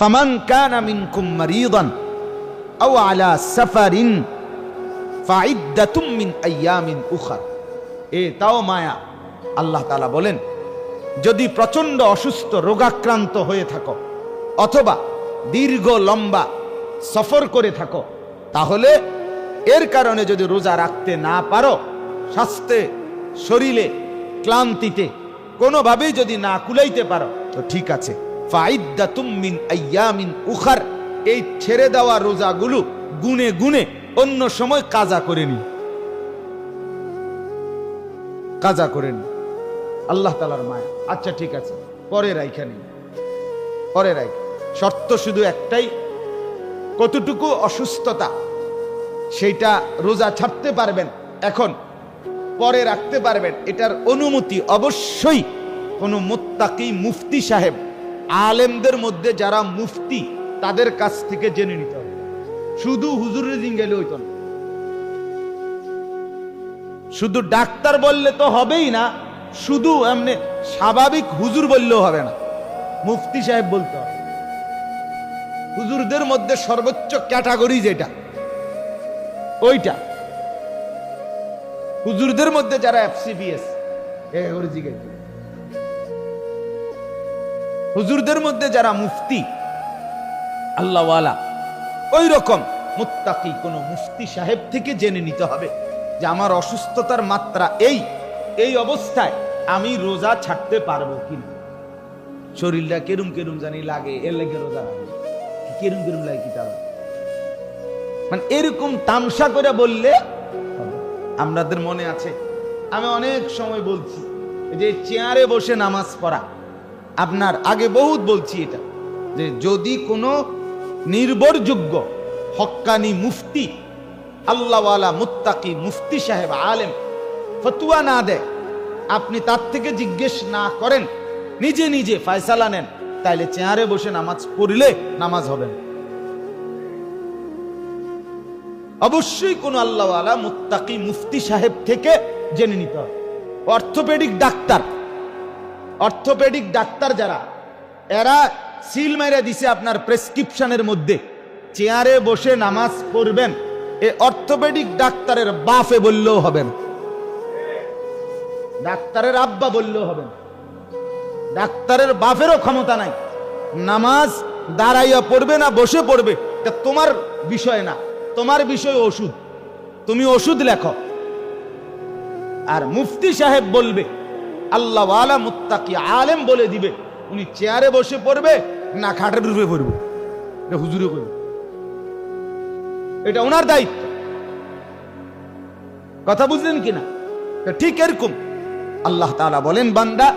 ফামান কানা মিনকুম মারিদান আও আলা সাফারিন ফাইদ্দাতুম মিন আইয়ামিন উখার। এ তাও মায়া, আল্লাহ তাআলা বলেন, যদি প্রচণ্ড অসুস্থ, রোগাক্রান্ত হয়ে থাকো, অথবা দীর্ঘ, লম্বা সফর করে থাকো, তাহলে এর কারণে যদি রোজা রাখতে না পারো, স্বাস্থ্যে, শরীরে ক্লান্তিতে কোনোভাবেই যদি না কুলাইতে পারো, তো ঠিক আছে। ফাইদ্দাতুম মিন আইয়ামিন উখার। এই ছেড়ে দেওয়া রোজাগুলো গুনে গুনে অন্য সময় কাজা করে নি। কাজা করে নি। আল্লাহ তালার মায়া। আচ্ছা ঠিক আছে। পরে রাইখা নেই। পরে রাইখ। শর্ত শুধু একটাই, কতটুকু অসুস্থতা সেইটা রোজা ছাড়তে পারবেন এখন, পরে রাখতে পারবেন। এটার অনুমতি অবশ্যই কোনো মোত্তাকি মুফতি সাহেব আলেমদের মধ্যে যারা মুফতি, তাদের কাছ থেকে জেনে নিতে হবে। শুধু হুজুরের গেলে হইতো না। শুধু ডাক্তার বললে তো হবেই না, শুধু এমনি স্বাভাবিক হুজুর বললেও হবে না। মুফতি সাহেব বলতে হবে হুজুরদের মধ্যে সর্বোচ্চ ক্যাটাগরি যেটা, ওইটা। হুজুরদের মধ্যে যারা এফসিপিএস হুজুরদের মধ্যে যারা মুফতি, আল্লাহওয়ালা ওই রকম মুত্তাকি কোন মুফতি সাহেব থেকে জেনে নিতে হবে যে আমার অসুস্থতার মাত্রা এই এই অবস্থায় আমি রোজা ছাড়তে পারব কিনা। শরীরটা কেরুম কেরুম জানি লাগে, এর লেগে রোজা লাগে। কেরুম কেরুম লাগে কি তারা মানে এরকম তামসা করে বললে। আমাদের মনে আছে, আমি অনেক সময় বলছি যে চেয়ারে বসে নামাজ পড়া আপনার আগে বহুত বলছি এটা, যে যদি কোনো নির্ভরযোগ্য হক্কানি মুফতি, আল্লাহওয়ালা মুত্তাকি মুফতি সাহেব, আলেম, ফতুয়া না দেয়, আপনি তার থেকে জিজ্ঞেস না করেন, নিজে নিজে ফয়সালা নেন, তাইলে চেয়ারে বসে নামাজ পড়লে নামাজ হবে অবশ্যই কোন আল্লাহওয়ালা মুত্তাকি মুফতি সাহেব থেকে জেনে নিতে হবে। অর্থোপেডিক ডাক্তার অর্থোপেডিক ডাক্তার যারা, এরা সিল মেরে দিছে আপনার প্রেসক্রিপশনের মধ্যে। চেয়ারে বসে নামাজ পড়বেন, এ অর্থোপেডিক ডাক্তারের বাফে বললেও হবে না ডাক্তারের আব্বা বললেও হবে না ডাক্তারের বাপেরও ক্ষমতা নাই। নামাজ দাঁড়াইয়া পড়বে না, বসে পড়বে। এটা তোমার বিষয় না, তোমার বিষয় ওষুধ। তুমি ওষুধ লেখো। আর মুফতি সাহেব বলবে আল্লাহ মুত্তাকি আলেম বলে দিবে। উনি চেয়ারে বসে পড়বে, না খাটের রূপে পড়বে। এটা হুজুরে করবে এটা ওনার দায়িত্ব। কথা বুঝলেন কিনা? ঠিক এরকম। আল্লাহ তাআলা বলেন, বান্দা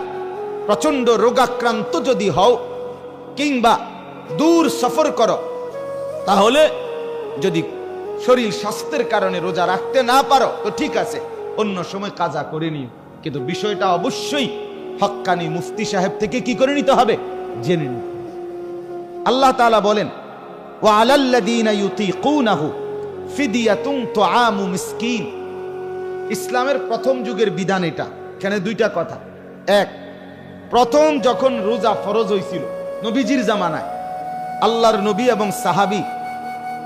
প্রচণ্ড রোগাক্রান্ত যদি হও, কিংবা দূর সফর করো, তাহলে যদি শরীর স্বাস্থ্যের কারণে রোজা রাখতে না পারো, তো ঠিক আছে। অন্য সময় কাজা করে নিও। কিন্তু বিষয়টা অবশ্যই হক্কানি মুফতি সাহেব থেকে কি করে নিতে হবে? জেনে নিতে আল্লাহ তাআলা বলেন ও মিসকিন। ইসলামের প্রথম যুগের বিধান এটা। এখানে দুইটা কথা। এক, প্রথম যখন রোজা ফরজ হয়েছিল নবীজির জামানায়, আল্লাহর নবী এবং সাহাবি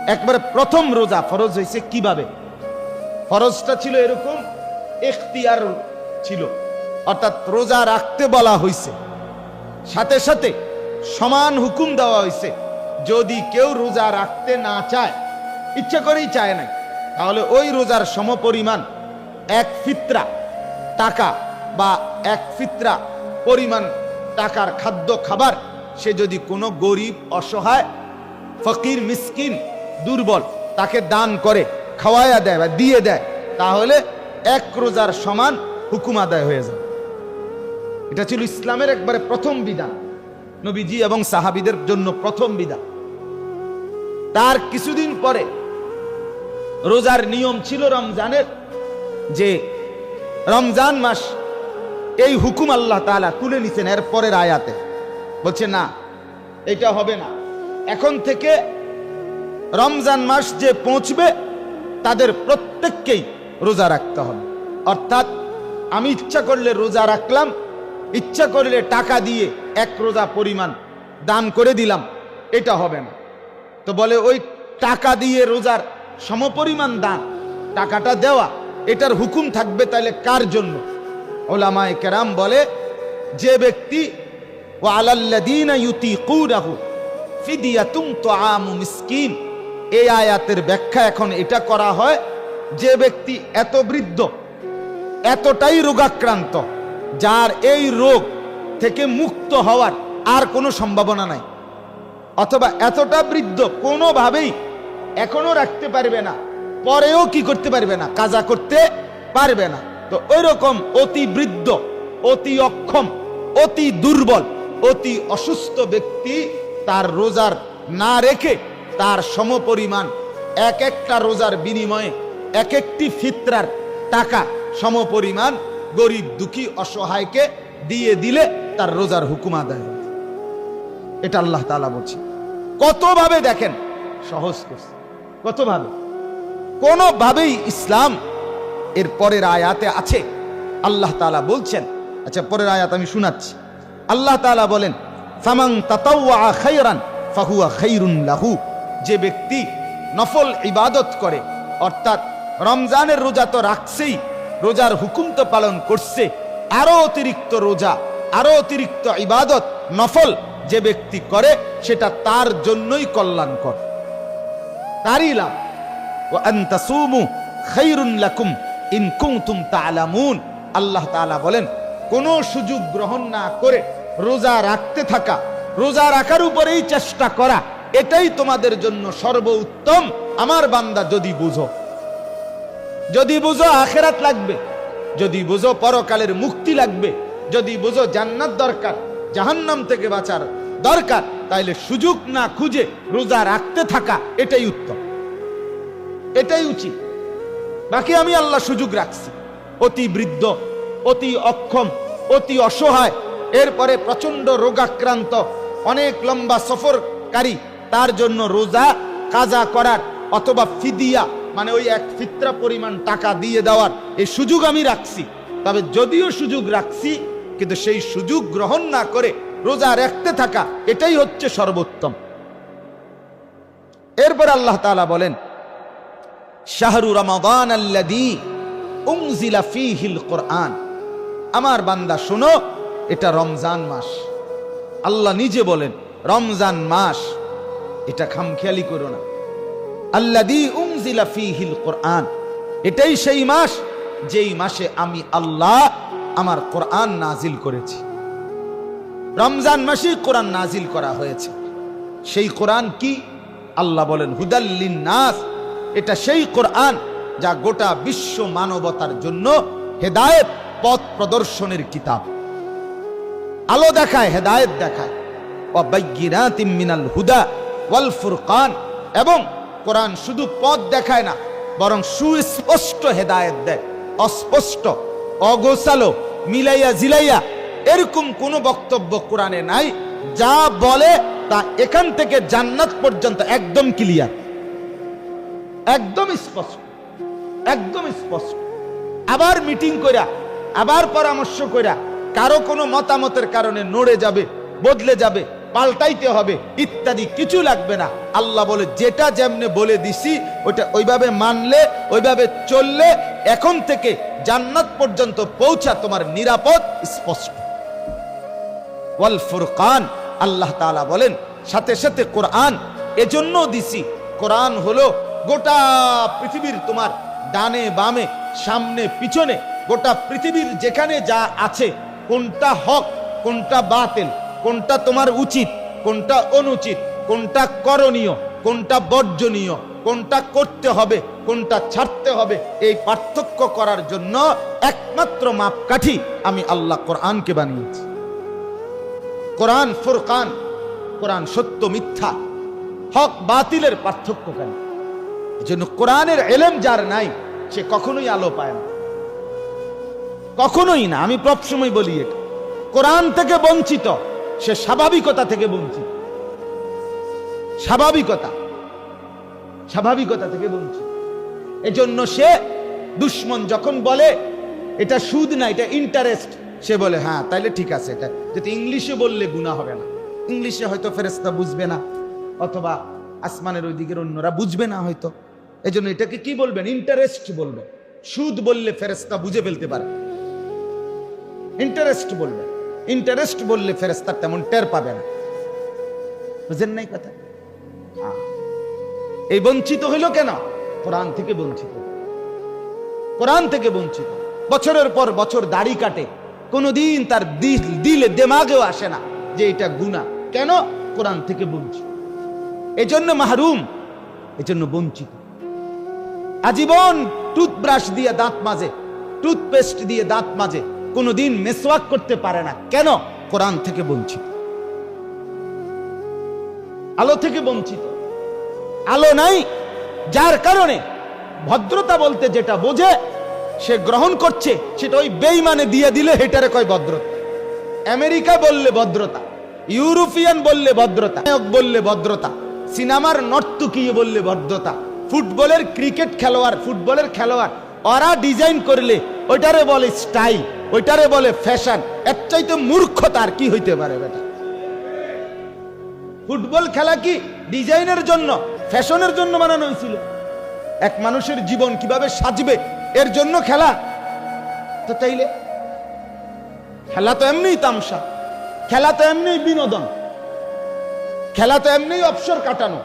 একবারে প্রথম রোজা ফরজ হয়েছে কীভাবে? ফরজটা ছিল এরকম এখতিয়ার ছিল। অর্থাৎ রোজা রাখতে বলা হয়েছে সাথে সাথে সমান হুকুম দেওয়া হয়েছে যদি কেউ রোজা রাখতে না চায়, ইচ্ছা করেই চায় না তাহলে ওই রোজার সমপরিমাণ এক ফিত্রা টাকা বা এক ফিত্রা পরিমাণ টাকার খাদ্য খাবার, সে যদি কোনো গরিব, অসহায়, ফকির, মিসকিন, দুর্বল তাকে দান করে, খাওয়াইয়া দেয় বা দিয়ে দেয়, তাহলে এক রোজার সমান হুকুম আদায় হয়ে যায়। এটা ছিল ইসলামের একবারে প্রথম বিধান। নবীজি এবং সাহাবিদের জন্য প্রথম বিধান। তার কিছুদিন পরে রোজার নিয়ম ছিল রমজানের, যে রমজান মাস এই হুকুম আল্লাহ তাআলা তুলে নিছেন এর পরের আয়াতে। বলছে, না, এটা হবে না। এখন থেকে রমজান মাস যে পৌঁছবে, তাদের প্রত্যেককেই রোজা রাখতে হবে। অর্থাৎ আমি ইচ্ছা করলে রোজা রাখলাম, ইচ্ছা করলে টাকা দিয়ে এক রোজা পরিমাণ দান করে দিলাম, এটা হবে না। তো বলে, ওই টাকা দিয়ে রোজার সমপরিমাণ দান, টাকাটা দেওয়া, এটার হুকুম থাকবে তাহলে কার জন্য? ওলামায় কেরাম বলে, যে ব্যক্তি ও আলাল্লাদিনা মিসকিন, এই আয়াতের ব্যাখ্যা এখন এটা করা হয়, যে ব্যক্তি এত বৃদ্ধ এতটাই রোগাক্রান্ত, যার এই রোগ থেকে মুক্ত হওয়ার আর কোনো সম্ভাবনা নাই। অথবা এতটা বৃদ্ধ কোনোভাবেই এখনও রাখতে পারবে না, পরেও কি করতে পারবে না, কাজা করতে পারবে না। তো ওই রকম অতি বৃদ্ধ, অতি অক্ষম, অতি দুর্বল, অতি অসুস্থ ব্যক্তি তার রোজার না রেখে তার সমপরিমাণ এক একটা রোজার বিনিময়ে এক একটি ফিতরার টাকা সমপরিমাণ গরিব দুঃখী অসহায়কে দিয়ে দিলে তার রোজার হুকুম আদায় এটা আল্লাহ তাআলা বলছে কতভাবে দেখেন? সহজ করছে কতভাবে? কোনোভাবেই ইসলাম এর পরের আয়াতে আছে। আল্লাহ তাআলা বলছেন আচ্ছা পরের আয়াত আমি শোনাচ্ছি। আল্লাহ তাআলা বলেন ফামাং তাতাওয়া খায়রান ফাহুয়া খাইরুন লাহু। যে ব্যক্তি নফল ইবাদত করে, অর্থাৎ রমজানের রোজা তো রাখছেই রোজার হুকুম তো পালন করছে। আরও অতিরিক্ত রোজা, আরও অতিরিক্ত ইবাদত, নফল যে ব্যক্তি করে, সেটা তার জন্যই কল্যাণকর। তারই লাভ। ও আন্তাসুমু খাইরুন লাকুম ইন কুনতুম তাআলামুন। আল্লাহ তাআলা বলেন, কোন সুযোগ গ্রহণ না করে রোজা রাখতে থাকা, রোজা রাখার উপরেই চেষ্টা করা, এটাই তোমাদের জন্য সর্বোত্তম। আমার বান্দা যদি বুঝো। যদি বুঝো আখেরাত লাগবে, যদি বুঝো পরকালের মুক্তি লাগবে, যদি বুঝো জান্নাত দরকার, জাহান্নাম থেকে বাঁচার দরকার, তাইলে সুযোগ না খুঁজে রোজা রাখতে থাকা এটাই উত্তম। এটাই উচিত। বাকি আমি আল্লাহ সুযোগ রাখছি। অতি বৃদ্ধ, অতি অক্ষম, অতি অসহায়, এরপরে প্রচণ্ড রোগাক্রান্ত, অনেক লম্বা সফরকারী, তার জন্য রোজা, কাজা করার অথবা ফিদিয়া মানে ওই এক ফিত্রা পরিমাণ টাকা দিয়ে দেওয়ার এই সুযোগ আমি রাখছি। তবে যদিও সুযোগ রাখছি, কিন্তু সেই সুযোগ গ্রহণ না করে রোজা রাখতে থাকা এটাই হচ্ছে সর্বোত্তম। এরপর আল্লাহ তাআলা বলেন, শাহরু রমাদান কোরআন। আমার বান্দা, শোনো, এটা রমজান মাস। আল্লাহ নিজে বলেন, রমজান মাস, এটা খামখেয়ালি করো না। আল্লাদি এটাই সেই মাস, যেই মাসে আমি আল্লাহ আমার কোরআন নাজিল করেছি। রমজান মাসেই কোরআন নাজিল করা হয়েছে। সেই কোরআন কি? আল্লাহ বলেন হুদাল্লিন নাস এটা সেই কোরআন যা গোটা বিশ্ব মানবতার জন্য হেদায়েত, পথ প্রদর্শনের কিতাব। আলো দেখায়, হেদায়েত দেখায়। অবাইগিরাতিম মিনাল হুদা ওয়াল ফুরকান। এবং কোরআন শুধু পথ দেখায় না, বরং সুস্পষ্ট হেদায়েত দেয়, অস্পষ্ট, অগোছালো, মিলাইয়া জিলাইয়া। এরকম কোনো বক্তব্য কোরআনে নাই, যা বলে তা এখান থেকে জান্নাত পর্যন্ত একদম ক্লিয়ার একদম স্পষ্ট একদম স্পষ্ট। আবার মিটিং কইরা, আবার পরামর্শ কইরা, কারও কোনো মতামতের কারণে নড়ে যাবে, বদলে যাবে পাল্টাইতে হবে, ইত্যাদি কিছু লাগবে না। আল্লাহ বলে, যেটা যেমনে বলে দিছি ওটা ওইভাবে মানলে, ওইভাবে চললে, এখন থেকে জান্নাত পর্যন্ত পৌঁছা তোমার নিরাপদ, স্পষ্ট। ওয়াল ফুরকান, আল্লাহ তাআলা বলেন, সাথে সাথে কোরআন এজন্য দিছি। কোরআন হলো গোটা পৃথিবীর তোমার ডানে বামে, সামনে পিছনে, গোটা পৃথিবীর যেখানে যা আছে, কোনটা হক, কোনটা বাতিল কোনটা তোমার উচিত, কোনটা অনুচিত, কোনটা করণীয়, কোনটা বর্জনীয়, কোনটা করতে হবে, কোনটা ছাড়তে হবে, এই পার্থক্য করার জন্য একমাত্র মাপকাঠি আমি আল্লাহ কোরআনকে বানিয়েছি। কোরআন ফুরকান, কোরআন সত্য মিথ্যা, হক বাতিলের পার্থক্য কেন? এজন্য কোরআনের এলেম যার নাই, সে কখনোই আলো পায় না। কখনোই না, আমি সবসময় বলি এটা। কোরআন থেকে বঞ্চিত সে স্বাভাবিকতা থেকে বঞ্চিত। স্বাভাবিকতা। স্বাভাবিকতা থেকে বঞ্চিত। এজন্য সে দুশ্মন যখন বলে, এটা সুদ না, এটা ইন্টারেস্ট সে বলে হ্যাঁ তাইলে ঠিক আছে, এটা যদি ইংলিশে বললে গুণা হবে না। ইংলিশে হয়তো ফেরেস্তা বুঝবে না, অথবা আসমানের ওই দিকের অন্যরা বুঝবে না হয়তো। এই জন্য এটাকে কি বলবেন? ইন্টারেস্ট বলবেন। সুদ বললে ফেরেস্তা বুঝে ফেলতে পারে। ইন্টারেস্ট বলবেন। ইন্টারেস্ট বললে ফেরেস্তার তেমন টের পাবে না। বুঝেন নাই কথা। এই বঞ্চিত হইল কেন? কোরআন থেকে বঞ্চিত। কোরআন থেকে বঞ্চিত। বছরের পর বছর দাড়ি কাটে। কোনোদিন তার দিল দিলে দেমাগেও আসে না যে এটা গুণা কেন? কোরআন থেকে বঞ্চিত। এজন্য মাহরুম, এজন্য বঞ্চিত। আজীবন টুথব্রাশ দিয়ে দাঁত মাজে টুথপেস্ট দিয়ে দাঁত মাজে। কোনোদিন মেসওয়াক করতে পারে না। কেন? কোরআন থেকে বঞ্চিত। আলো থেকে বঞ্চিত। আলো নাই, যার কারণে ভদ্রতা বলতে যেটা বোঝে, সে গ্রহণ করছে, সেটা ওই বেইমানে দিয়ে দিলে হেটারে কয় ভদ্রতা? আমেরিকা বললে ভদ্রতা, ইউরোপিয়ান বললে ভদ্রতা বললে ভদ্রতা, সিনেমার নর্তকীয় বললে ভদ্রতা, ফুটবলের ক্রিকেট খেলোয়াড়, ফুটবলের খেলোয়াড়, ওরা ডিজাইন করলে ওইটারে বলে স্টাইল, ওইটারে বলে ফ্যাশন, এর চাইতে মূর্খতা আর কি হইতে পারে বেটা? ফুটবল খেলা কি ডিজাইনের জন্য, ফ্যাশনের জন্য বানানো হয়েছিল? এক মানুষের জীবন কীভাবে সাজবে, এর জন্য খেলা? তো তাইলে, খেলা তো এমনিই তামসা, খেলা তো এমনিই বিনোদন, খেলা তো এমনিই অবসর কাটানো।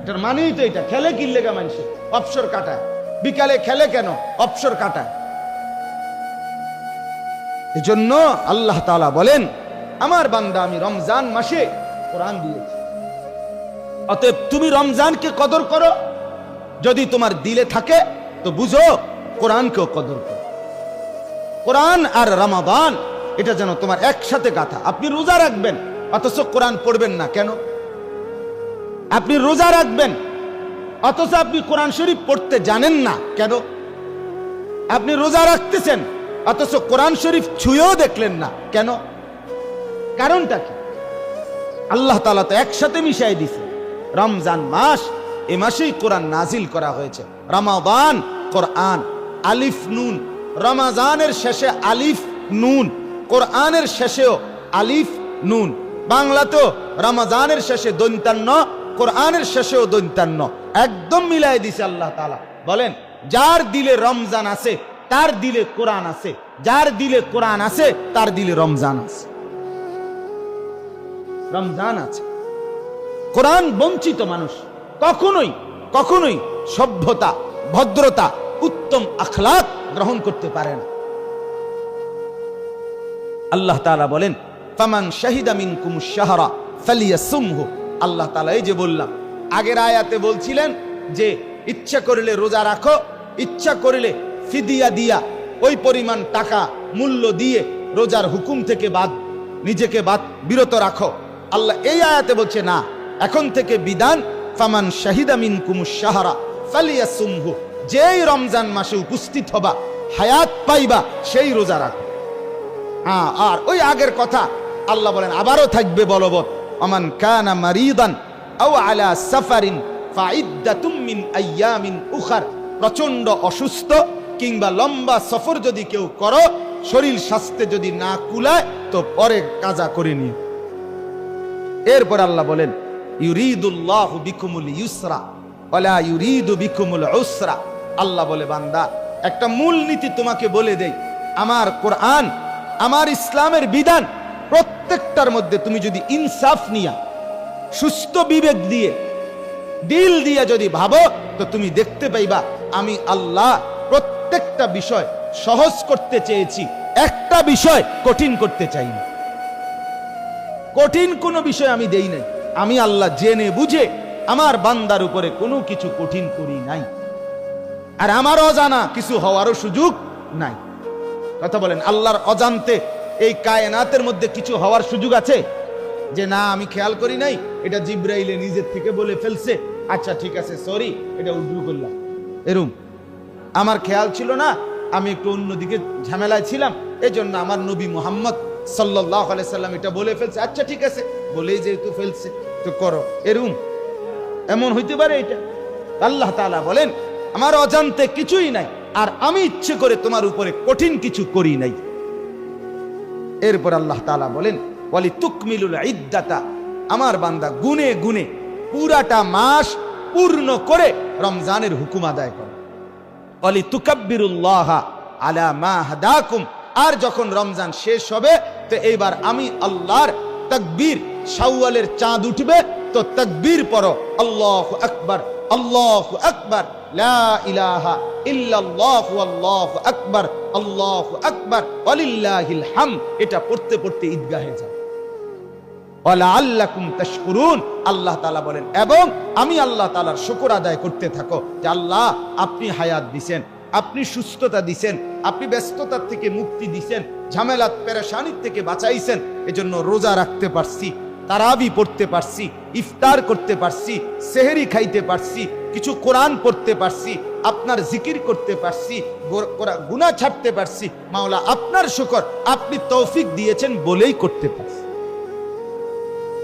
এটার মানেই তো এটা, খেলে কি লেগা মানুষের? অবসর কাটায়। বিকালে খেলে কেন? অবসর কাটায়। এজন্য আল্লাহ তালা বলেন, আমার বান্দা আমি রমজান মাসে কোরআন দিয়েছি। অতএব তুমি রমজানকে কদর করো। যদি তোমার দিলে থাকে, তো বুঝো কোরআনকেও কদর করো। কোরআন আর রমাদান, এটা যেন তোমার একসাথে গাথা। আপনি রোজা রাখবেন, অথচ কোরআন পড়বেন না কেন? আপনি রোজা রাখবেন, অথচ আপনি কোরআন শরীফ পড়তে জানেন না কেন? আপনি রোজা রাখতেছেন অথচ কোরআন শরীফ ছুঁয়েও দেখলেন না। কেন? কারণটা কি? আল্লাহ তালা তো একসাথে মিশাই দিছে। রমজান মাস, এ মাসেই কোরআন নাজিল করা হয়েছে। রমাদান, কোরআন, আলিফ নুন। রমাজানের শেষে আলিফ নুন। কোরআনের শেষেও আলিফ নুন। বাংলা তো রমাজানের শেষে দৈন্তান্ন, কোরআনের শেষেও দৈন্তান্ন। একদম মিলাই দিছে আল্লাহ তালা বলেন, যার দিলে রমজান আছে তার দিলে কোরআন আছে, যার দিলে কোরআন আছে, তার দিলে রমজান আছে। রমজান আছে। কোরআন বঞ্চিত মানুষ, কখনোই কখনোই সভ্যতা, ভদ্রতা, উত্তম আখলাক গ্রহণ করতে পারে না। আল্লাহ তালা বলেন, ফামান শাহিদা মিনকুম শাহরা ফালিয়াসুমহু। আল্লাহ তাআলা এই যে বললাম, আগের আয়াতে বলছিলেন যে, ইচ্ছা করলে রোজা রাখো, ইচ্ছা করলে ফিদিয়া দিয়া ওই পরিমাণ টাকা, মূল্য দিয়ে রোজার হুকুম থেকে বাদ, নিজেকে বাদ, বিরত রাখো। আল্লাহ এই আয়াতে বলছে, না, এখন থেকে বিধান, ফামান শাহিদা মিনকুম শাহরা ফালিয়াসুমহু। যেই রমজান মাসে উপস্থিত হবা, হায়াত পাইবা, সেই রোজা রাখো। হ্যাঁ আর ওই আগের কথা আল্লাহ বলেন, আবারও থাকবে বলবৎ অমান কানা মারিদান আও আলা সাফারিন ফাইদ্দাতুম মিন আইয়ামিন উখার। প্রচণ্ড অসুস্থ কিংবা লম্বা সফর যদি কেউ করো, শরীর স্বাস্থ্যে যদি না কুলায়, তো পরে কাজা করে নিও। এরপর আল্লাহ বলেন, ইউরিদুল্লাহ বিকুমুল ইউসরা ইউরিদু বিকুমুল আল্লাহ বলে, বান্দা, একটা মূল নীতি তোমাকে বলে দেই। আমার কোরআন, আমার ইসলামের বিধান, প্রত্যেকটার মধ্যে তুমি যদি ইনসাফ নিয়া, সুস্থ বিবেক দিয়ে, দিল দিয়ে যদি ভাবো, তো তুমি দেখতে পাইবা, আমি আল্লাহ প্রত্যেকটা বিষয় সহজ করতে চেয়েছি। একটা বিষয় কঠিন করতে চাইনি। কঠিন কোনো বিষয় আমি দেই নাই। আমি আল্লাহ জেনে বুঝে আমার বান্দার উপরে কোনো কিছু কঠিন করি নাই। আর আমার অজানা কিছু হওয়ারও সুযোগ নাই। কথা বলেন, আল্লাহর অজান্তে এই কায়নাতের মধ্যে কিছু হওয়ার সুযোগ আছে? যে না, আমি খেয়াল করি নাই, এটা জিব্রাইলে নিজের থেকে বলে ফেলছে। আচ্ছা ঠিক আছে সরি এটা উদ্রু করলাম। এরম। আমার খেয়াল ছিল না, আমি একটু অন্যদিকে ঝামেলায় ছিলাম এই জন্য আমার নবী মোহাম্মদ সাল্লাহ সাল্লাম এটা বলে ফেলছে। আচ্ছা ঠিক আছে, বলেই যেহেতু ফেলছে, তো করো। এরম এমন হইতে পারে এটা। আল্লাহ তাআলা বলেন, আমার অজান্তে কিছুই নাই, আর আমি ইচ্ছে করে তোমার উপরে কঠিন কিছু করি নাই। এরপর আল্লাহ তাআলা বলেন ওয়ালি তুকমিলুল ইদ্দাতা, আমার বান্দা গুনে গুনে পুরাটা মাস পূর্ণ করে রমজানের হুকুম আদায় করো। অলি তুকাব্বিরুল্লাহ আলা মা আর যখন রমজান শেষ হবে, তো এইবার আমি আল্লাহর তাকবীর, শাওয়ালের চাঁদ উঠবে, তো তাকবীর পড়ো, আল্লাহু আকবার আল্লাহু আকবার, লা ইলাহা ইল্লাল্লাহু, আল্লাহু আকবার আল্লাহু আকবার, ওয়ালিল্লাহিল হাম এটা পড়তে পড়তে ঈদগাহে যাও। আল্লাহ তাআলা বলেন, এবং আমি আল্লাহ তাআলার শুকর আদায় করতে থাকো যে আল্লাহ আপনি হায়াত দিছেন, আপনি সুস্থতা দিছেন, আপনি ব্যস্ততার থেকে মুক্তি দিছেন, ঝামেলাত, পেরেশানির থেকে বাঁচাইছেন, এজন্য রোজা রাখতে পারছি, তারাবি পড়তে পারছি, ইফতার করতে পারছি, সেহেরি খাইতে পারছি, কিছু কোরআন পড়তে পারছি, আপনার জিকির করতে পারছি গো- কোরা- ছাড়তে পারছি, মাওলা আপনার শুকর, আপনি তৌফিক দিয়েছেন বলেই করতে পারছি।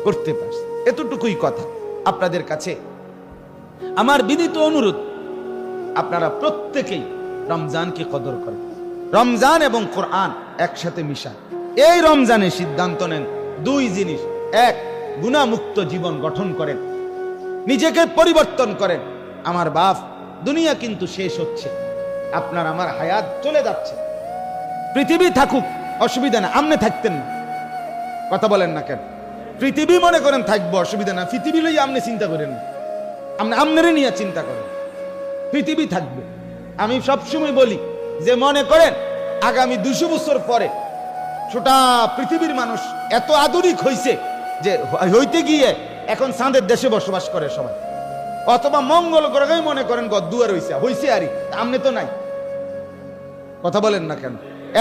করতে পারছি। এতটুকুই কথা। আপনাদের কাছে আমার বিনীত অনুরোধ, আপনারা প্রত্যেকেই রমজানকে কদর করেন। রমজান এবং কোরআন একসাথে মিশান। এই রমজানে সিদ্ধান্ত নেন দুই জিনিস। এক গুণামুক্ত জীবন গঠন করেন। নিজেকে পরিবর্তন করেন। আমার বাপ, দুনিয়া কিন্তু শেষ হচ্ছে। আপনার আমার হায়াত চলে যাচ্ছে। পৃথিবী থাকুক, অসুবিধা না আমনে থাকতেন না। কথা বলেন না কেন? পৃথিবী মনে করেন থাকব, অসুবিধা না। পৃথিবী লই আপনি চিন্তা করেন। আপনি আমনেরে নিয়ে চিন্তা করেন। পৃথিবী থাকবে। আমি সবসময় বলি যে মনে করেন, আগামী দুশো বছর পরে ছোটা পৃথিবীর মানুষ এত আধুনিক হইছে যে হইতে গিয়ে এখন চাঁদের দেশে বসবাস করে সবাই। অথবা মঙ্গল গ্রহে মনে করেন গদ্দুয়ার হইছে। হইছে আরই আমনে তো নাই। কথা বলেন না কেন?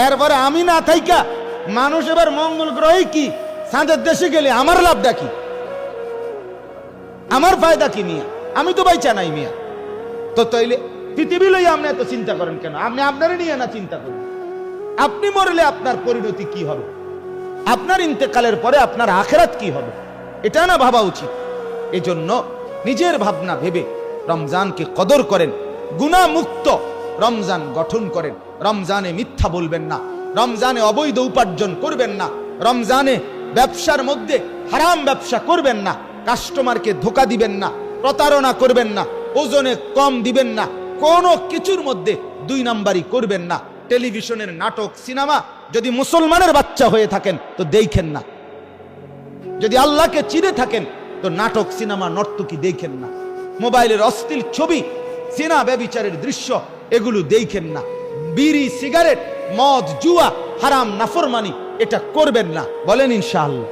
এরপরে আমি না থাইকা মানুষ এবার মঙ্গল গ্রহে কি? চাঁদের দেশে গেলে আমার লাভটা কি? আমার ফায়দা কি মিয়া? আমি তো ভাই চানাই মিয়া। তো তাইলে পৃথিবী লই আপনি এত চিন্তা করেন কেন? আপনি আপনারা নিয়ে না চিন্তা করেন আপনি মরলে আপনার পরিণতি কি হবে? আপনার ইন্তেকালের পরে আপনার আখেরাত কি হবে? এটা না ভাবা উচিত। এজন্য নিজের ভাবনা ভেবে রমজানকে কদর করেন গুণামুক্ত রমজান গঠন করেন। রমজানে মিথ্যা বলবেন না। রমজানে অবৈধ উপার্জন করবেন না। রমজানে ব্যবসার মধ্যে হারাম ব্যবসা করবেন না, কাস্টমারকে ধোকা দিবেন না, প্রতারণা করবেন না, ওজনে কম দিবেন না, কোনো কিছুর মধ্যে দুই নাম্বারই করবেন না। টেলিভিশনের নাটক, সিনেমা, যদি মুসলমানের বাচ্চা হয়ে থাকেন তো দেখেন না। যদি আল্লাহকে চিনে থাকেন তো নাটক, সিনেমা, নর্তকী দেখেন না। মোবাইলের অশ্লীল ছবি, সিনা ব্যবিচারের দৃশ্য, এগুলো দেখেন না। বিড়ি, সিগারেট, মদ, জুয়া, হারাম, নাফরমানি এটা করবেন না। বলেন ইনশাআল্লাহ।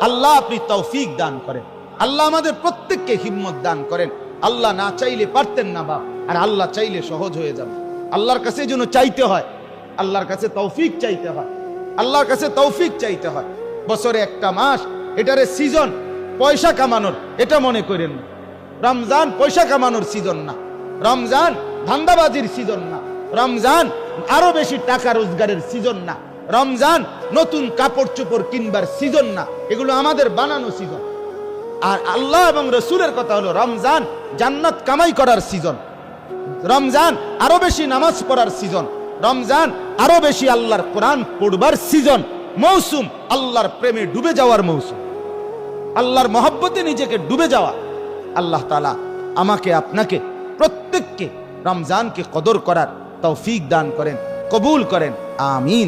আল্লাহ আপনি তৌফিক দান করেন। আল্লাহ আমাদের প্রত্যেককে হিম্মত দান করেন। আল্লাহ না চাইলে পারতেন না বাপ, আর আল্লাহ চাইলে সহজ হয়ে যাবে। আল্লাহর কাছে যেন চাইতে হয়, আল্লাহর কাছে তৌফিক চাইতে হয়, আল্লাহর কাছে তৌফিক চাইতে হয়। বছরে একটা মাস, এটারে সিজন পয়সা কামানোর, এটা মনে করেন না। রমজান পয়সা কামানোর সিজন না। রমজান ধান্দাবাজির সিজন না। রমজান আরও বেশি টাকা রোজগারের সিজন না। রমজান নতুন কাপড় চোপড় কিনবার সিজন না। এগুলো আমাদের বানানো সিজন আর আল্লাহ এবং রসুলের কথা হলো রমজান জান্নাত কামাই করার সিজন রমজান আরও বেশি নামাজ পড়ার সিজন রমজান আরও বেশি আল্লাহর কোরআন পড়বার সিজন মৌসুম আল্লাহর প্রেমে ডুবে যাওয়ার মৌসুম। আল্লাহর মহব্বতে নিজেকে ডুবে যাওয়া। আল্লাহ তালা আমাকে, আপনাকে, প্রত্যেককে রমজানকে কদর করার তৌফিক দান করেন, কবুল করেন। আমিন।